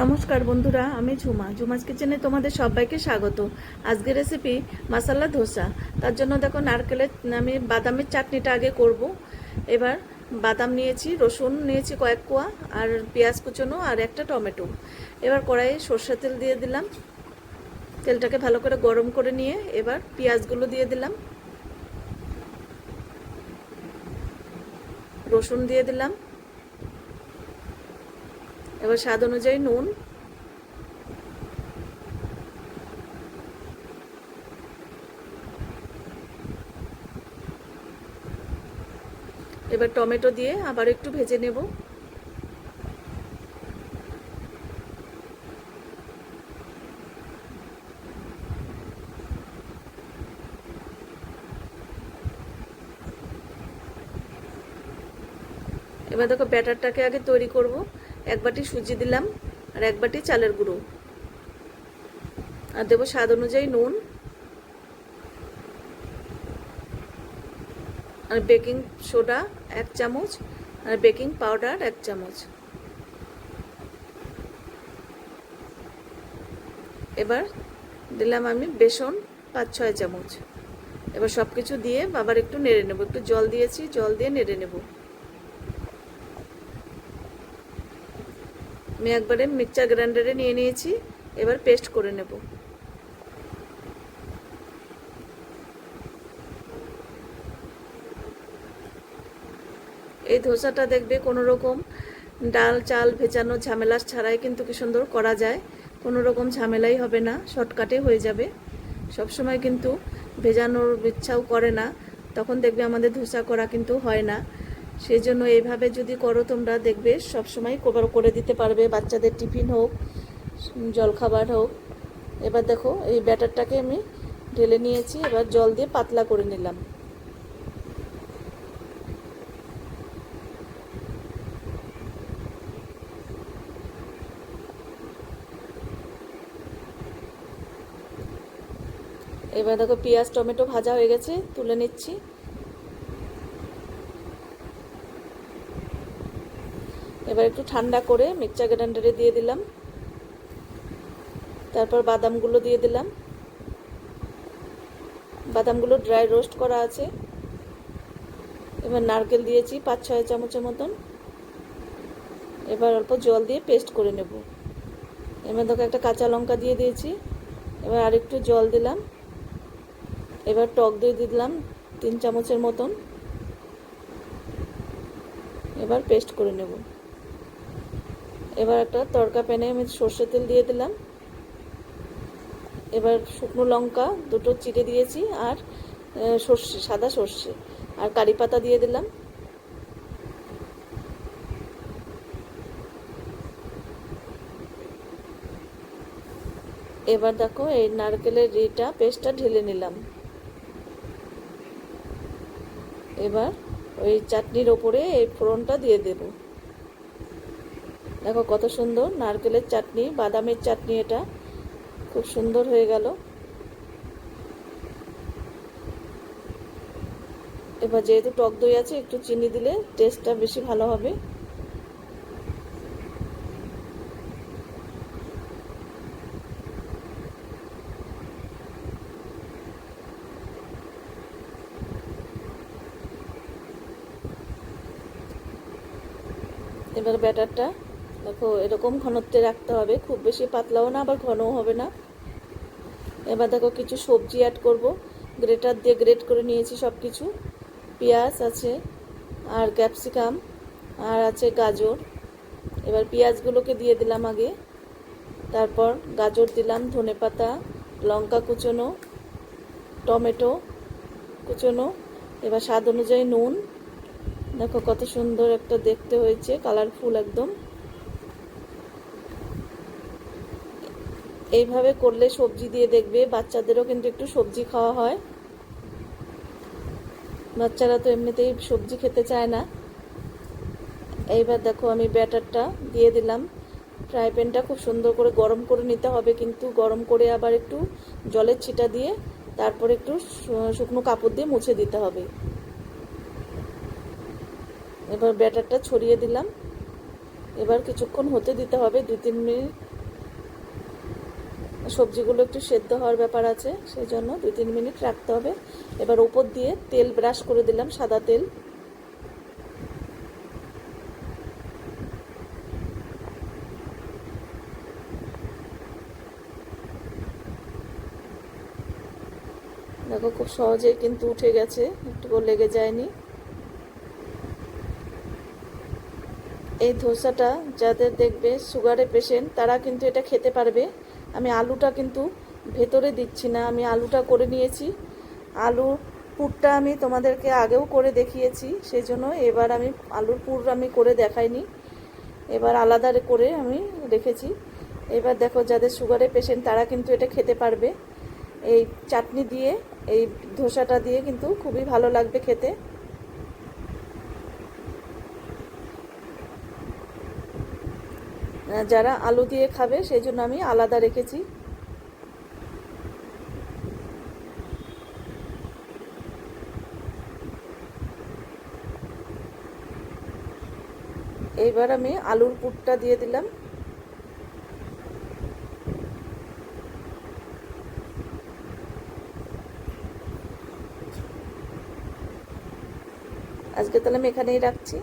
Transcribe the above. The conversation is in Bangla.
নমস্কার বন্ধুরা, আমি ঝুমা। ঝুমাস কিচেনে তোমাদের সবাইকে স্বাগত। আজকের রেসিপি মশালা ধোসা। তার জন্য দেখো নারকেলের, আমি বাদামের চাটনিটা আগে করব। এবার বাদাম নিয়েছি, রসুন নিয়েছি কয়েক কোয়া, আর পেঁয়াজ কুচনো, আর একটা টমেটো। এবার কড়াইয়ে সর্ষে তেল দিয়ে দিলাম। তেলটাকে ভালো করে গরম করে নিয়ে এবার পেঁয়াজগুলো দিয়ে দিলাম। রসুন দিয়ে দিলাম। এবার স্বাদ অনুযায়ী নুন। এবার টমেটো দিয়ে আবার একটু ভেজে নেব। এবার দেখো ব্যাটারটাকে আগে তৈরি করব। এক বাটি সুজি দিলাম আর এক বাটি চালের গুঁড়ো। আর দেবো স্বাদ অনুযায়ী নুন। আর বেকিং সোডা এক চামচ, আর বেকিং পাউডার এক চামচ। এবার দিলাম আমি বেসন পাঁচ ছয় চামচ। এবার সব কিছু দিয়ে আবার একটু নেড়ে নেব। একটু জল দিয়েছি, জল দিয়ে নেড়ে নেব। আমি একবারে মিক্সচার গ্রাইন্ডারে নিয়ে নিয়েছি, এবার পেস্ট করে নেব। এই ধোসাটা দেখবে কোনো রকম ডাল, চাল ভেজানো ঝামেলা ছাড়াই কিন্তু কি সুন্দর করা যায়। কোনো রকম ঝামেলাই হবে না, শর্টকাটে হয়ে যাবে। সব সময় কিন্তু ভেজানোর ইচ্ছাও করে না, তখন দেখবে আমাদের ধোসা করা কিন্তু হয় না। সেই জন্য এইভাবে যদি করো, তোমরা দেখবে সব সময় কভার করে দিতে পারবে। বাচ্চাদের টিফিন হোক জলখাবার হোক। এবার দেখো, এই ব্যাটারটাকে আমি ঢেলে নিয়েছি। এবার জল দিয়ে পাতলা করে নিলাম। এবার দেখো পেঁয়াজ, টমেটো ভাজা হয়ে গেছে, তুলে নিচ্ছি। এবার একটু ঠান্ডা করে মিক্সচার গ্রাইন্ডারে দিয়ে দিলাম। তারপর বাদামগুলো দিয়ে দিলাম। বাদামগুলো ড্রাই রোস্ট করা আছে। এবার নারকেল দিয়েছি পাঁচ ছয় চামচের মতন। এবার অল্প জল দিয়ে পেস্ট করে নেব। এবার দেখো একটা কাঁচা লঙ্কা দিয়ে দিয়েছি। এবার আরেকটু জল দিলাম। এবার টক দই দিলাম তিন চামচের মতন। এবার পেস্ট করে নেব। এবার একটা তড়কা প্যানে আমি সর্ষে তেল দিয়ে দিলাম। এবার শুকনো লঙ্কা দুটো চিড়ে দিয়েছি আর সর্ষে, সাদা সর্ষে আর কারি পাতা দিয়ে দিলাম। এবার দেখো এই নারকেলের রিটা পেস্টটা ঢেলে নিলাম। এবার ওই চাটনির ওপরে এই ফোড়নটা দিয়ে দেবো। দেখো কত সুন্দর নারকেলের চাটনি, বাদামের চাটনি এটা। খুব সুন্দর হয়ে গেল। এবার যেহেতু টক দই আছে, একটু চিনি দিলে টেস্টটা বেশি ভালো হবে। এবার ব্যাটারটা দেখো, এরকম ঘনত্বে রাখতে হবে, খুব বেশি পাতলাও না, আবার ঘনও হবে না। এবার দেখো, কিছু সবজি অ্যাড করব। গ্রেটার দিয়ে গ্রেট করে নিয়েছি সব কিছু পেঁয়াজ আছে, আর ক্যাপসিকাম আর আছে গাজর। এবার পেঁয়াজগুলোকে দিয়ে দিলাম আগে। তারপর গাজর দিলাম, ধনে পাতা, লঙ্কা কুচোনো, টমেটো কুচোনো। এবার স্বাদ অনুযায়ী নুন। দেখো, কত সুন্দর একটা দেখতে হয়েছে কালারফুল একদম। এইভাবে করলে সবজি দিয়ে দেখবে, বাচ্চাদেরও কিন্তু একটু সবজি খাওয়া হয়। বাচ্চারা তো এমনিতেই সবজি খেতে চায় না। এইবার দেখো আমি ব্যাটারটা দিয়ে দিলাম। ফ্রাই প্যানটা খুব সুন্দর করে গরম করে নিতে হবে, কিন্তু গরম করে আবার একটু জলের ছিটা দিয়ে তারপর একটু শুকনো কাপড় দিয়ে মুছে দিতে হবে। এবার ব্যাটারটা ছড়িয়ে দিলাম। এবার কিছুক্ষণ হতে দিতে হবে দু তিন মিনিট সবজিগুলো একটু সেদ্ধ হওয়ার ব্যাপার আছে সেই জন্য দুই তিন মিনিট রাখতে হবে। এবার ওপর দিয়ে তেল ব্রাশ করে দিলাম, সাদা তেল। দেখো খুব সহজেই কিন্তু উঠে গেছে একটুকু লেগে যায়নি। এই ধোসাটা যাদের দেখবে সুগারে পেশেন্ট তারা কিন্তু এটা খেতে পারবে। আমি আলুটা কিন্তু ভেতরে দিচ্ছি না, আমি আলুটা করে নিয়েছি। আলু পুরটা আমি তোমাদেরকে আগেও করে দেখিয়েছি সেই জন্য এবার আমি আলুর পুর আমি করে দেখাইনি। এবার আলাদা করে আমি রেখেছি। এবার দেখো যাদের সুগারের পেশেন্ট তারা কিন্তু এটা খেতে পারবে। এই চাটনি দিয়ে, এই ধোসাটা দিয়ে কিন্তু খুবই ভালো লাগবে খেতে। যারা আলু দিয়ে খাবে, সেই জন্য আমি আলাদা রেখেছি। এইবার আমি আলুর পুরটা দিয়ে দিলাম। আজকে তাহলে আমি এখানেই রাখছি।